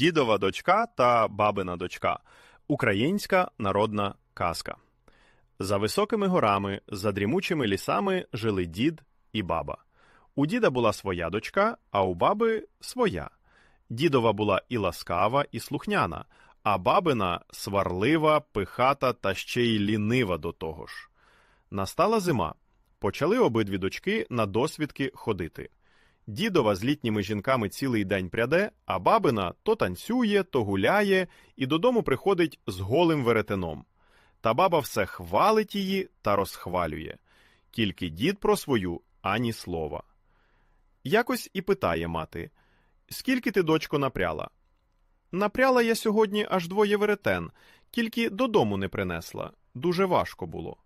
Дідова дочка та бабина дочка. Українська народна казка. За високими горами, за дрімучими лісами жили дід і баба. У діда була своя дочка, а у баби своя. Дідова була і ласкава, і слухняна, а бабина сварлива, пихата та ще й лінива до того ж. Настала зима. Почали обидві дочки на досвідки ходити. Дідова з літніми жінками цілий день пряде, а бабина то танцює, то гуляє і додому приходить з голим веретеном. Та баба все хвалить її та розхвалює. Тільки дід про свою ані слова. Якось і питає мати: Скільки ти, дочко, напряла? Напряла я сьогодні аж двоє веретен, тільки додому не принесла. Дуже важко було.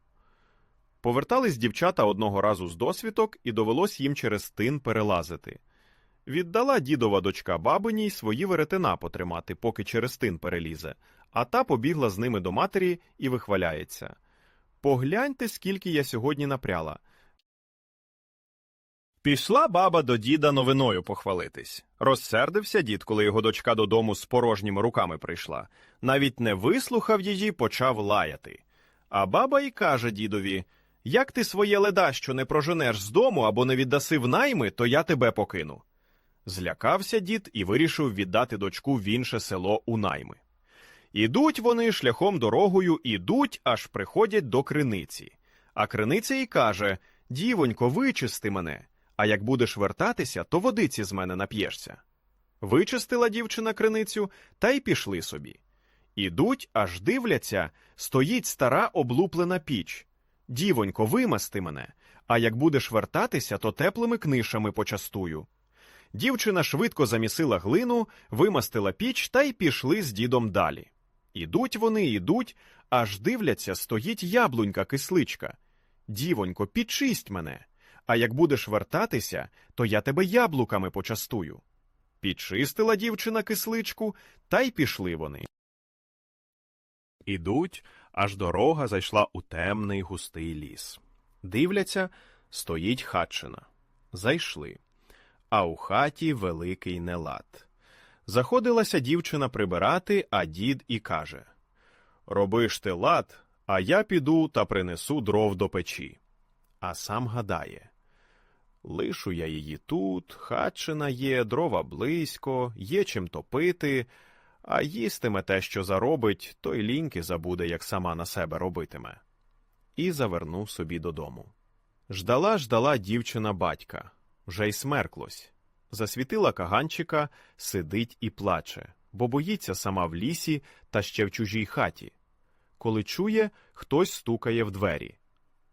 Повертались дівчата одного разу з досвідок, і довелось їм через тин перелазити. Віддала дідова дочка бабиній свої веретена потримати, поки через тин перелізе, а та побігла з ними до матері і вихваляється. Погляньте, скільки я сьогодні напряла. Пішла баба до діда новиною похвалитись. Розсердився дід, коли його дочка додому з порожніми руками прийшла. Навіть не вислухав її, почав лаяти. А баба й каже дідові Як ти своє леда, що не проженеш з дому або не віддаси в найми, то я тебе покину. Злякався дід і вирішив віддати дочку в інше село у найми. Ідуть вони шляхом дорогою, ідуть, аж приходять до криниці. А криниця й каже Дівонько, вичисти мене, а як будеш вертатися, то водиці з мене нап'єшся. Вичистила дівчина криницю, та й пішли собі. Ідуть, аж дивляться, стоїть стара облуплена піч. Дівонько, вимасти мене, а як будеш вертатися, то теплими книшами почастую. Дівчина швидко замісила глину, вимастила піч та й пішли з дідом далі. Ідуть вони, ідуть, аж дивляться, стоїть яблунька кисличка. Дівонько, підчисть мене, а як будеш вертатися, то я тебе яблуками почастую. Підчистила дівчина кисличку, та й пішли вони. Ідуть, аж дорога зайшла у темний густий ліс. Дивляться, стоїть хатчина. Зайшли. А у хаті великий нелад. Заходилася дівчина прибирати, а дід і каже Роби ж ти лад, а я піду та принесу дров до печі. А сам гадає Лишу я її тут, хатчина є, дрова близько, є чим топити, а їстиме те, що заробить, то й ліньки забуде, як сама на себе робитиме. І завернув собі додому. Ждала, ждала дівчина батька, вже й смерклось. Засвітила каганчика, сидить і плаче, бо боїться сама в лісі та ще в чужій хаті. Коли чує, хтось стукає в двері.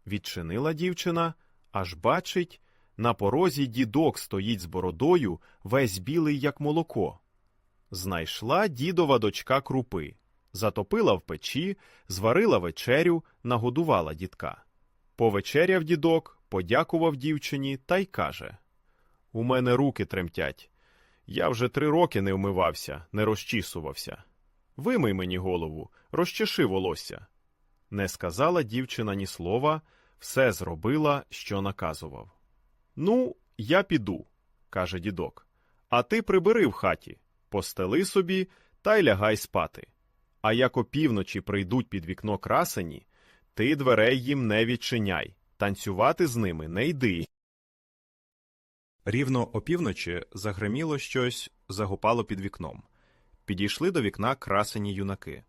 Відчинила дівчина, аж бачить, на порозі дідок стоїть з бородою, весь білий, як молоко. Знайшла дідова дочка крупи, затопила в печі, зварила вечерю, нагодувала дідка. Повечеряв дідок, подякував дівчині та й каже У мене руки тремтять. Я вже три роки не вмивався, не розчісувався. Вимий мені голову, розчеши волосся. Не сказала дівчина ні слова, все зробила, що наказував. Ну, я піду, каже дідок. А ти прибери в хаті, постели собі та й лягай спати. А як опівночі прийдуть під вікно красені, ти дверей їм не відчиняй, танцювати з ними не йди. Рівно опівночі загриміло щось, загупало під вікном. Підійшли до вікна красені юнаки,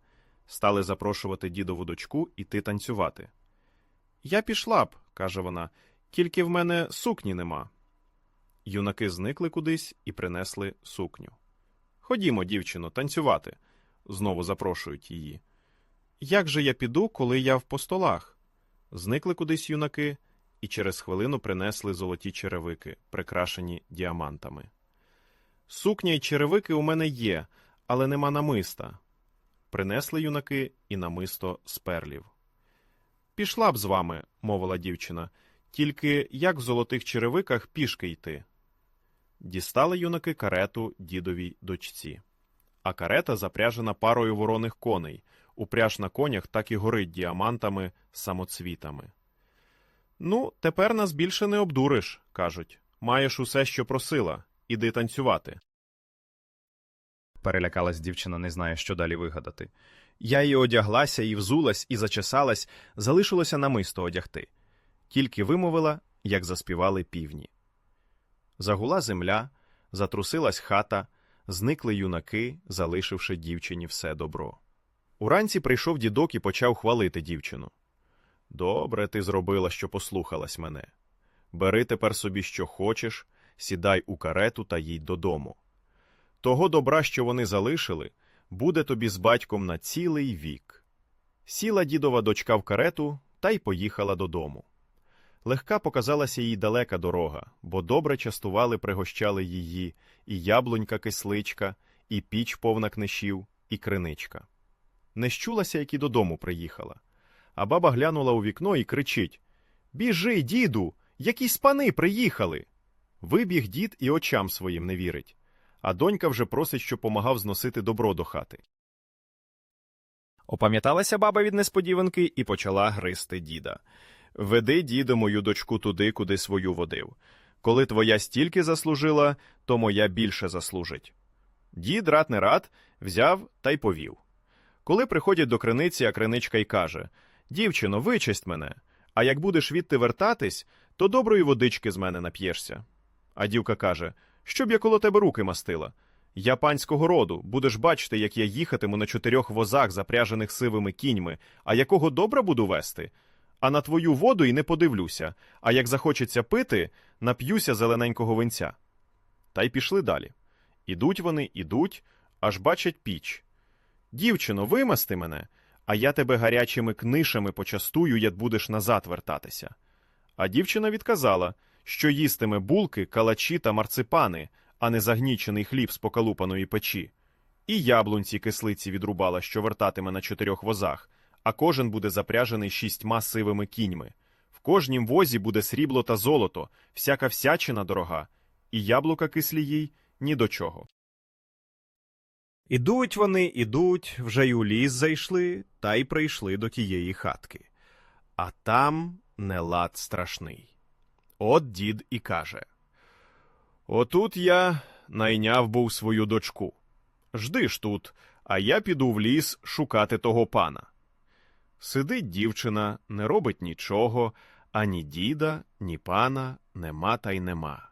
стали запрошувати дідову дочку іти танцювати. Я пішла б, каже вона, тільки в мене сукні нема. Юнаки зникли кудись і принесли сукню. Ходімо, дівчино, танцювати, знову запрошують її. Як же я піду, коли я в постолах? Зникли кудись юнаки і через хвилину принесли золоті черевики, прикрашені діамантами. Сукня й черевики у мене є, але нема намиста. Принесли юнаки і намисто з перлів. Пішла б з вами, мовила дівчина, тільки як в золотих черевиках пішки йти. Дістали юнаки карету дідовій дочці. А карета запряжена парою вороних коней. Упряж на конях так і горить діамантами, самоцвітами. Ну, тепер нас більше не обдуриш, кажуть. Маєш усе, що просила. Іди танцювати. перелякалась дівчина, не знає, що далі вигадати. Я і одяглася, і взулась, і зачесалась, залишилося намисто одягти. Тільки вимовила, як заспівали півні. Загула земля, затрусилась хата, зникли юнаки, залишивши дівчині все добро. Уранці прийшов дідок і почав хвалити дівчину. Добре ти зробила, що послухалась мене. Бери тепер собі, що хочеш, сідай у карету та їдь додому. Того добра, що вони залишили, буде тобі з батьком на цілий вік. Сіла дідова дочка в карету та й поїхала додому. Легка показалася їй далека дорога, бо добре частували, пригощали її і яблунька кисличка, і піч повна книшів, і криничка. Не щулася, як і додому приїхала. А баба глянула у вікно і кричить Біжи, діду, якісь пани приїхали. Вибіг дід і очам своїм не вірить, а донька вже просить, щоб помагав зносити добро до хати. Опам'яталася баба від несподіванки і почала гризти діда. Веди, діду, мою дочку туди, куди свою водив. Коли твоя стільки заслужила, то моя більше заслужить. Дід рад не рад, взяв та й повів. Коли приходять до криниці, а криничка й каже Дівчино, вичисть мене, а як будеш відти вертатись, то доброї водички з мене нап'єшся. А дівка каже Щоб я коло тебе руки мастила. Я панського роду, будеш бачити, як я їхатиму на чотирьох возах, запряжених сивими кіньми, а якого добра буду вести. А на твою воду й не подивлюся, а як захочеться пити, нап'юся зелененького винця. Та й пішли далі. Ідуть вони, ідуть, аж бачать піч. Дівчино, вимасти мене, а я тебе гарячими книшами почастую, як будеш назад вертатися. А дівчина відказала, що їстиме булки, калачі та марципани, а не загнічений хліб з покалупаної печі. І яблунці кислиці відрубала, що вертатиме на чотирьох возах, а кожен буде запряжений шістьма сивими кіньми. В кожнім возі буде срібло та золото, всяка всячина дорога, і яблука кислі їй ні до чого. Ідуть вони, ідуть, вже й у ліс зайшли, та й прийшли до тієї хатки. А там нелад страшний. От дід і каже Отут я найняв був свою дочку. Жди ж тут, а я піду в ліс шукати того пана. Сидить дівчина, не робить нічого, ані діда, ні пана нема та й нема.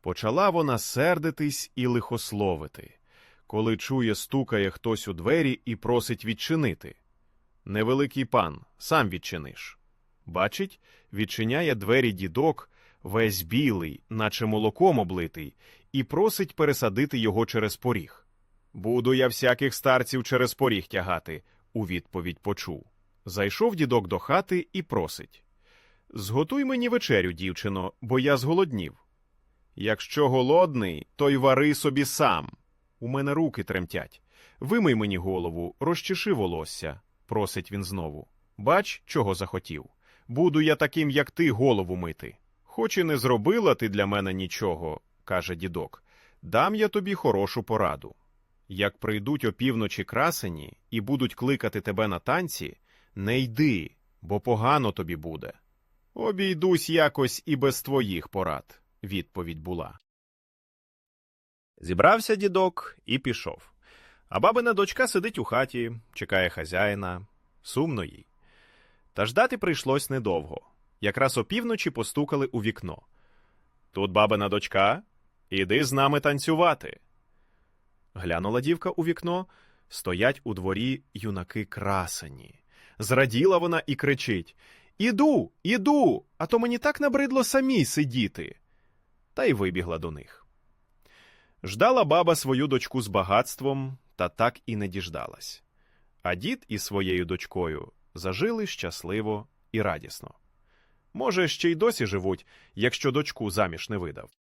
Почала вона сердитись і лихословити, коли чує, стукає хтось у двері і просить відчинити. Невеликий пан, сам відчиниш. Бачить, відчиняє двері дідок, весь білий, наче молоком облитий, і просить пересадити його через поріг. Буду я всяких старців через поріг тягати, у відповідь почув. Зайшов дідок до хати і просить Зготуй мені вечерю, дівчино, бо я зголоднів. Якщо голодний, то й вари собі сам. У мене руки тремтять. Вимий мені голову, розчеши волосся, просить він знову. Бач, чого захотів. Буду я таким, як ти, голову мити. Хоч і не зробила ти для мене нічого, каже дідок, дам я тобі хорошу пораду. Як прийдуть опівночі красені і будуть кликати тебе на танці, не йди, бо погано тобі буде. Обійдусь якось і без твоїх порад, відповідь була. Зібрався дідок і пішов. А бабина дочка сидить у хаті, чекає хазяїна, сумно їй. Та ждати прийшлось недовго. Якраз опівночі постукали у вікно. Тут бабина дочка, іди з нами танцювати. Глянула дівка у вікно, стоять у дворі юнаки красені. Зраділа вона і кричить Іду, іду, а то мені так набридло самій сидіти. Та й вибігла до них. Ждала баба свою дочку з багатством, та так і не діждалась. А дід із своєю дочкою зажили щасливо і радісно. Може, ще й досі живуть, якщо дочку заміж не видав.